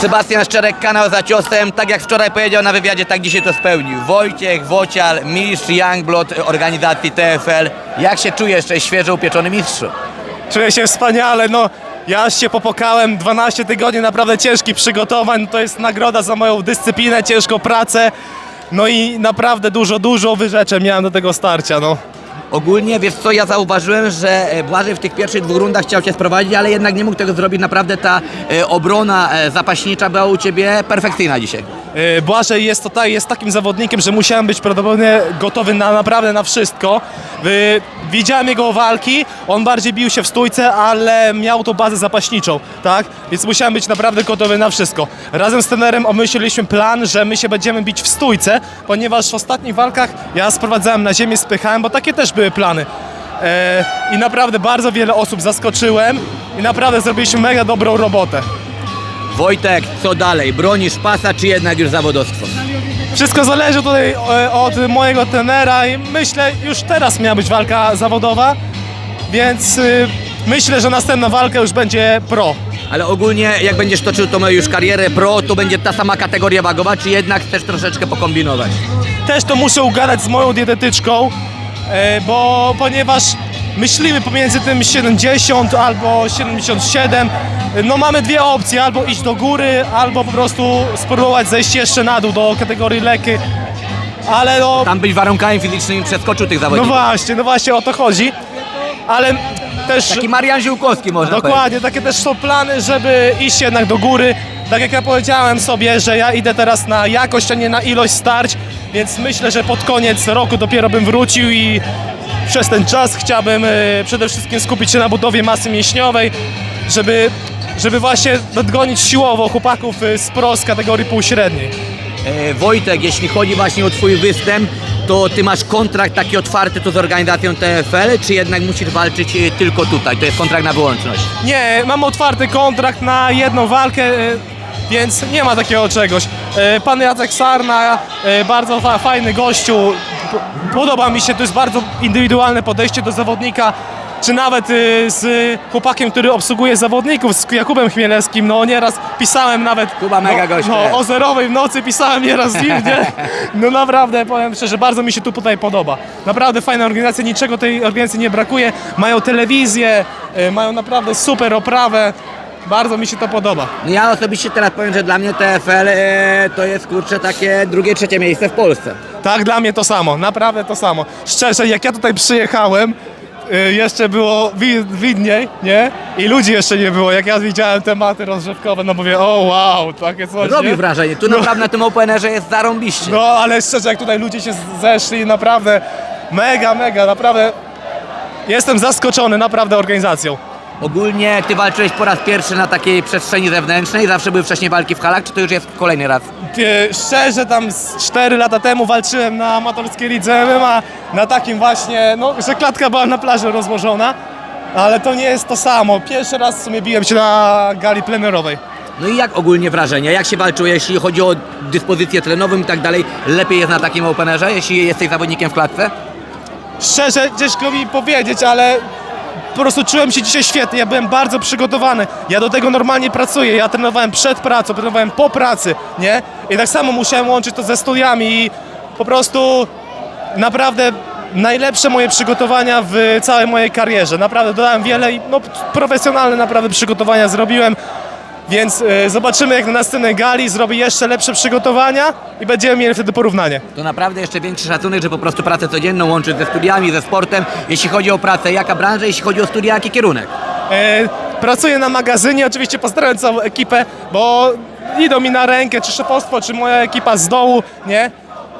Sebastian Szczerek, kanał za ciosem. Tak jak wczoraj powiedział na wywiadzie, tak dzisiaj to spełnił. Wojciech, Wocial, mistrz Youngblood organizacji TFL. Jak się czujesz, świeżo upieczony mistrzu? Czuję się wspaniale, no ja się popokałem 12 tygodni naprawdę ciężkich przygotowań, to jest nagroda za moją dyscyplinę, ciężką pracę, no i naprawdę dużo, dużo wyrzeczeń miałem do tego starcia, no. Ogólnie, wiesz co, ja zauważyłem, że e, Błażej w tych pierwszych dwóch rundach chciał cię sprowadzić, ale jednak nie mógł tego zrobić. Naprawdę ta e, obrona e, zapaśnicza była u ciebie perfekcyjna dzisiaj. Yy, Błażej jest, tutaj, jest takim zawodnikiem, że musiałem być prawdopodobnie gotowy na naprawdę na wszystko. Yy, widziałem jego walki, on bardziej bił się w stójce, ale miał tą bazę zapaśniczą, tak? Więc musiałem być naprawdę gotowy na wszystko. Razem z trenerem omyśliliśmy plan, że my się będziemy bić w stójce, ponieważ w ostatnich walkach ja sprowadzałem na ziemię, spychałem, bo takie też były plany. E, I naprawdę bardzo wiele osób zaskoczyłem i naprawdę zrobiliśmy mega dobrą robotę. Wojtek, co dalej? Bronisz pasa, czy jednak już zawodowstwo? Wszystko zależy tutaj e, od mojego trenera i myślę, już teraz miała być walka zawodowa, więc y, myślę, że następna walka już będzie pro. Ale ogólnie, jak będziesz toczył tą już karierę pro, to będzie ta sama kategoria wagowa, czy jednak chcesz troszeczkę pokombinować? Też to muszę ugadać z moją dietetyczką, e, bo ponieważ myślimy pomiędzy tym 70 albo 77, no mamy dwie opcje, albo iść do góry, albo po prostu spróbować zejść jeszcze na dół do kategorii lekki, ale no... Tam być warunkami fizycznymi przeskoczył tych No zawodników. właśnie, no właśnie o to chodzi, ale też... Taki Marian Ziółkowski można powiedzieć. Dokładnie, takie też są plany, żeby iść jednak do góry. Tak jak ja powiedziałem sobie, że ja idę teraz na jakość, a nie na ilość starć, więc myślę, że pod koniec roku dopiero bym wrócił i przez ten czas chciałbym e, przede wszystkim skupić się na budowie masy mięśniowej, żeby, żeby właśnie nadgonić siłowo chłopaków e, z pro z kategorii półśredniej. E, Wojtek, jeśli chodzi właśnie o twój występ, to ty masz kontrakt taki otwarty tu z organizacją TFL, czy jednak musisz walczyć tylko tutaj? To jest kontrakt na wyłączność. Nie, mam otwarty kontrakt na jedną walkę, więc nie ma takiego czegoś. Pan Jacek Sarna, bardzo fa- fajny gościu, podoba mi się, to jest bardzo indywidualne podejście do zawodnika, czy nawet e, z chłopakiem, który obsługuje zawodników, z Jakubem Chmielewskim, no nieraz pisałem nawet Kuba mega no, gość, no, o zerowej w nocy pisałem nieraz z nim, nie? No naprawdę, powiem szczerze, bardzo mi się tu tutaj podoba. Naprawdę fajna organizacja, niczego tej organizacji nie brakuje. Mają telewizję, y, mają naprawdę super oprawę. Bardzo mi się to podoba. No ja osobiście teraz powiem, że dla mnie TFL e, to jest kurczę takie drugie, trzecie miejsce w Polsce. Tak, dla mnie to samo, naprawdę to samo. Szczerze, jak ja tutaj przyjechałem, y, jeszcze było wi- widniej, nie? I ludzi jeszcze nie było. Jak ja widziałem tematy rozrzewkowe, no mówię, o wow, takie coś, Robi nie? wrażenie. Tu No. naprawdę na tym openerze jest zarąbiście. No ale szczerze, jak tutaj ludzie się z- zeszli, naprawdę mega, mega, naprawdę jestem zaskoczony naprawdę organizacją. Ogólnie ty walczyłeś po raz pierwszy na takiej przestrzeni zewnętrznej, zawsze były wcześniej walki w halach, czy to już jest kolejny raz? Szczerze, tam z 4 lata temu walczyłem na amatorskiej lidze MMA, na takim właśnie, no, że klatka była na plaży rozłożona, ale to nie jest to samo. Pierwszy raz w sumie biłem się na gali plenerowej. No i jak ogólnie wrażenia? Jak się walczyło, jeśli chodzi o dyspozycję trenową i tak dalej? Lepiej jest na takim openerze, jeśli jesteś zawodnikiem w klatce? Szczerze, ciężko mi powiedzieć, ale po prostu czułem się dzisiaj świetnie. Ja byłem bardzo przygotowany. Ja do tego normalnie pracuję. Ja trenowałem przed pracą, trenowałem po pracy, nie? I tak samo musiałem łączyć to ze studiami i po prostu naprawdę najlepsze moje przygotowania w całej mojej karierze. Naprawdę dodałem wiele i no, profesjonalne naprawdę przygotowania zrobiłem. Więc e, zobaczymy jak na następnej gali zrobię jeszcze lepsze przygotowania i będziemy mieli wtedy porównanie. To naprawdę jeszcze większy szacunek, że po prostu pracę codzienną łączyć ze studiami, ze sportem. Jeśli chodzi o pracę, jaka branża, jeśli chodzi o studia, jaki kierunek? E, pracuję na magazynie, oczywiście pozdrawiam całą ekipę, bo idą mi na rękę, czy szefostwo, czy moja ekipa z dołu, nie?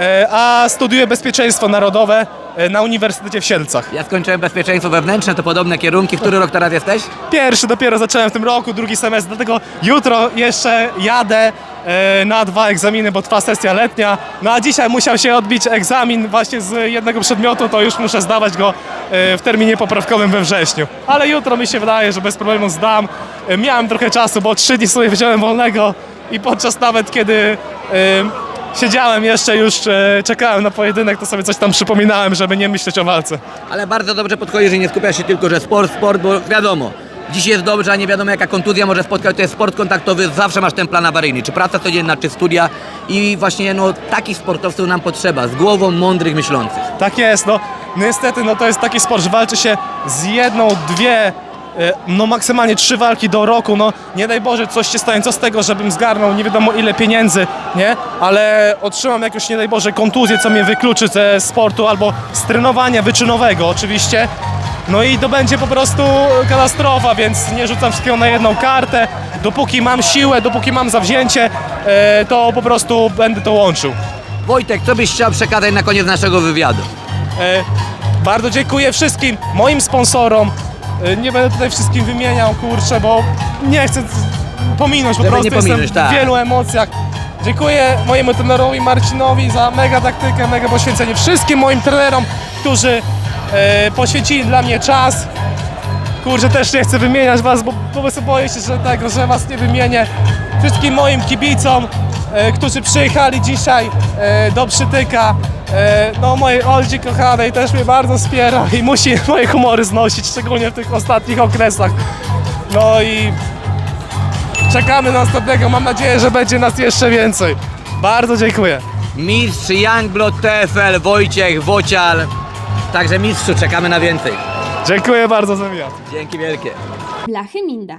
E, a studiuję bezpieczeństwo narodowe na Uniwersytecie w Sielcach. Ja skończyłem bezpieczeństwo wewnętrzne, to podobne kierunki. Który rok teraz jesteś? Pierwszy dopiero zacząłem w tym roku, drugi semestr, dlatego jutro jeszcze jadę e, na dwa egzaminy, bo trwa sesja letnia. No a dzisiaj musiał się odbić egzamin właśnie z jednego przedmiotu, to już muszę zdawać go e, w terminie poprawkowym we wrześniu. Ale jutro mi się wydaje, że bez problemu zdam. E, Miałem trochę czasu, bo trzy dni sobie wziąłem wolnego i podczas nawet kiedy e, siedziałem jeszcze już, e, czekałem na pojedynek, to sobie coś tam przypominałem, żeby nie myśleć o walce. Ale bardzo dobrze podchodzisz i nie skupiasz się tylko, że sport, sport, bo wiadomo, dziś jest dobrze, a nie wiadomo jaka kontuzja może spotkać, to jest sport kontaktowy, zawsze masz ten plan awaryjny, czy praca codzienna, czy studia i właśnie no takich sportowców nam potrzeba, z głową mądrych, myślących. Tak jest, no niestety no to jest taki sport, że walczy się z jedną, dwie, no maksymalnie trzy walki do roku, no nie daj Boże coś się stanie, co z tego, żebym zgarnął nie wiadomo ile pieniędzy, nie? Ale otrzymam jakąś nie daj Boże kontuzję, co mnie wykluczy ze sportu albo z trenowania wyczynowego oczywiście. No i to będzie po prostu katastrofa, więc nie rzucam wszystkiego na jedną kartę. Dopóki mam siłę, dopóki mam zawzięcie, e, to po prostu będę to łączył. Wojtek, co byś chciał przekazać na koniec naszego wywiadu? E, bardzo dziękuję wszystkim moim sponsorom. E, nie będę tutaj wszystkim wymieniał, kurczę, bo nie chcę pominąć, po Żeby prostu nie pominąć, jestem tak. w wielu emocjach. Dziękuję mojemu trenerowi Marcinowi za mega taktykę, mega poświęcenie. Wszystkim moim trenerom, którzy e, poświęcili dla mnie czas. Kurczę, też nie chcę wymieniać was, bo po prostu boję się, że tego, że was nie wymienię. Wszystkim moim kibicom, którzy przyjechali dzisiaj e, do Przytyka. E, no mojej Oldzi kochanej też mnie bardzo wspiera i musi moje humory znosić, szczególnie w tych ostatnich okresach. No i czekamy na następnego, mam nadzieję, że będzie nas jeszcze więcej. Bardzo dziękuję. Mistrz Youngblood TFL, Wojciech, Wocial. Także mistrzu, czekamy na więcej. Dziękuję bardzo za wywiad. Dzięki wielkie. Blachy Minda,